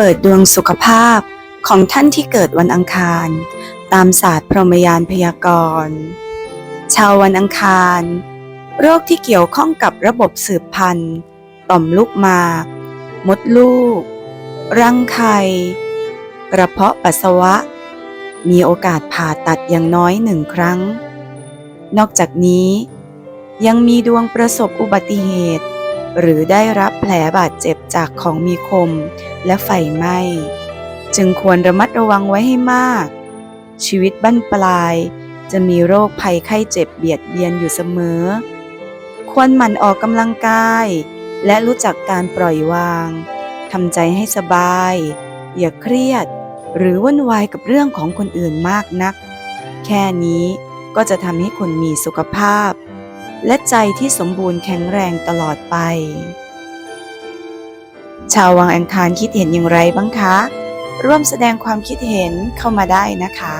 เปิดดวงสุขภาพของท่านที่เกิดวันอังคาร ตามศาสตร์พรหมยานพยากรณ์ ชาววันอังคาร โรคที่เกี่ยวข้องกับระบบสืบพันธุ์ ต่อมลูกหมาก มดลูก รังไข่กระเพาะปัสสาวะ มีโอกาสผ่าตัดอย่างน้อยหนึ่งครั้ง นอกจากนี้ยังมีดวงประสบอุบัติเหตุ หรือได้รับแผลบาดเจ็บจากของมีคม และไฟไหม้ จึงควรระมัดระวังไว้ให้มาก ชีวิตบั้นปลายจะมีโรคภัยไข้เจ็บเบียดเบียนอยู่เสมอ ควรหมั่นออกกำลังกาย และรู้จักการปล่อยวางทำใจให้สบาย อย่าเครียด หรือวุ่นวายกับเรื่องของคนอื่นมากนัก แค่นี้ก็จะทำให้คุณมีสุขภาพ และใจที่สมบูรณ์แข็งแรงตลอดไป ชาววังอังคารคิดเห็นอย่างไรบ้างคะ ร่วมแสดงความคิดเห็นเข้ามาได้นะคะ